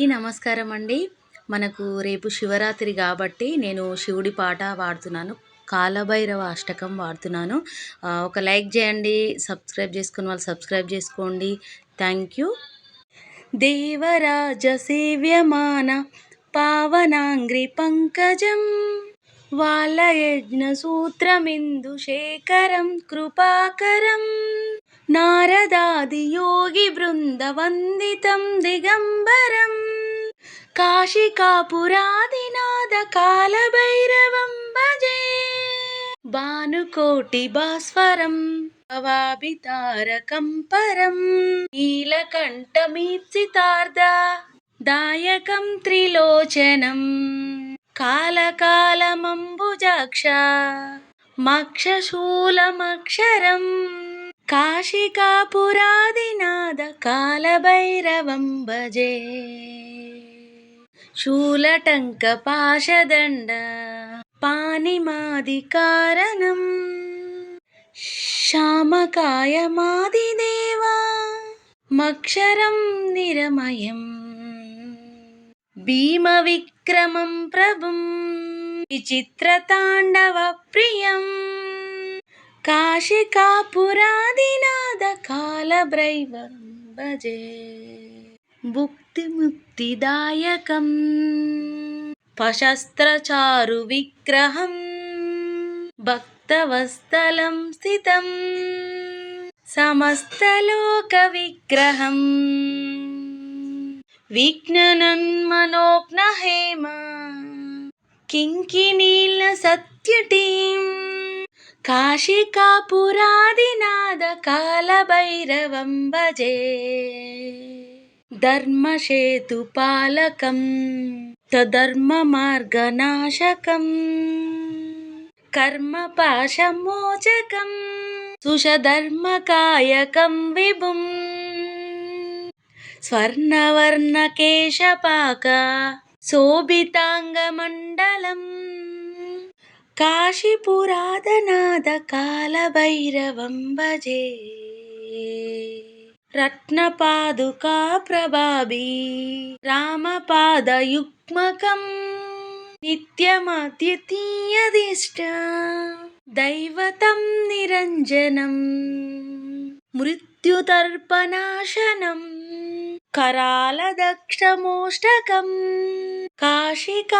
అందరికీ నమస్కారం అండి. మనకు రేపు శివరాత్రి కాబట్టి నేను శివుడి పాట పాడుతున్నాను కాలభైరవ అష్టకం వాడుతున్నాను. ఒక లైక్ చేయండి సబ్స్క్రైబ్ చేసుకున్న వాళ్ళు సబ్స్క్రైబ్ చేసుకోండి. Thank you. దేవరాజ సేవ్యమాన పావనాంగ్రి పంకజం వాళ్ళ యజ్ఞ సూత్రమిందు శేఖరం కృపాకరం నారదాది యోగి బృంద వందితం దిగంబరం. కాశికాపురాదినాద కాలభైరవం భజే భానుకోటి భాస్వరం భవాభితారకం పరం నీలకంఠమీప్సితార్ధ దాయకం త్రిలోచనం కాలకాలమంబుజాక్ష మక్షశూలమక్షరం కాశికాపురాదినాద కాలభైరవం భజే శూలటంక పాశదండ పానిమాది కారణం. శ్యామకాయమాదిదేవా మక్షరం నిరమయం. భీమ విక్రమం ప్రభుం విచిత్రతాండవ ప్రియం. కాశికాపురాదినాద కాలభైవం భజే. భుక్తిముక్తిదాయకం పశస్త్రచారు విగ్రహం. భక్తవస్థలం స్థితం. సమస్తలోక విగ్రహం. విఘ్ననన్మనోజ్ఞ హేమ కింకినీల సత్యటీం. కాశికాపురాదినాద కాలభైరవం భజే. ధర్మసేతుపాలకం తధర్మమార్గనాశకం కర్మపాశమోచకం సుషధర్మకాయకం విభుం స్వర్ణవర్ణకేశపాక శోభితాంగమండలం కాశీపురాధనాథ కాలభైరవం భజే. రత్నపాదుకా ప్రభాభి రామపాదయుగ్మకం నిత్యమద్వితీయదిష్ట దైవతం నిరంజనం మృత్యుతర్పణాశనం करालदक्षमोष्टकं काशिकापुरादिनाद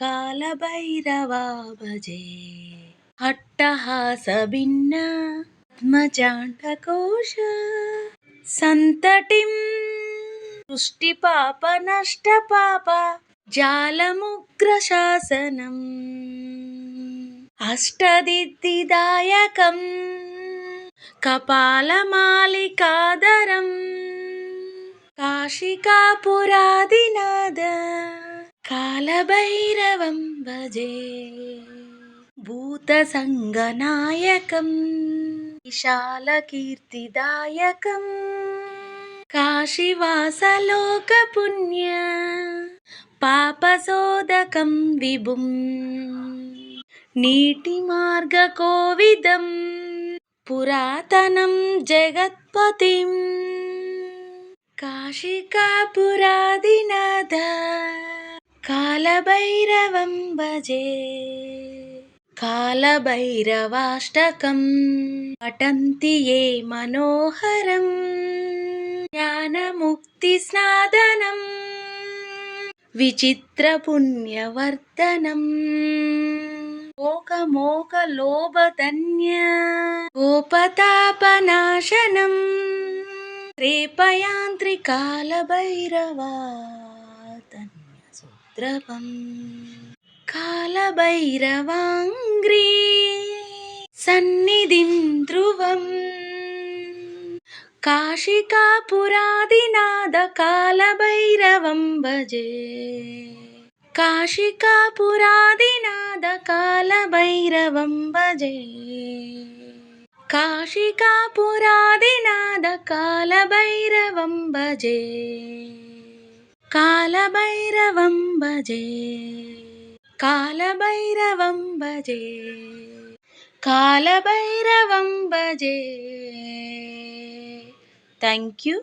कालभैरवा भजे పద్మజాండకోశ సంతటిం సృష్టి పాప నష్ట పాప జాలముగ్రశాసనం అష్టదిద్దిదాయకం కపాలమాలికాదరం కాశికాపురాదినాద కాలభైరవం భజే. భూతసంగనాయకం విశాల కీర్తిదాయకం కాశీవాసలోక పుణ్య పాపసోదకం విభుం. నీటి మార్గ కోవిదం పురాతనం జగత్పతిం. కాశికాపురాదినాథ కాలభైరవం భజే. కాలభైరవాష్టకం. పఠంతి ఏ మనోహరం. జ్ఞానముక్తి స్నాదనం జ్ఞానముక్తిస్నాదనం విచిత్రపుణ్యవర్ధనం మోకమోకలోభధన్య గోపతాపనాశనం. రేపయాంత్రికాలభైరవా తన్యసూత్రవం కాలభైరవాంగ్రీ సన్నిధిం ధ్రువం. కాశికాపురాదినాద కాలభైరవం భజే కాశికాపురాదినాద కాలభైరవం భజే కాశికాపురాదినాద కాలభైరవం భజే కాలభైరవం భజే కాలభైరవం భజే. కాలభైరవం భజే. Thank you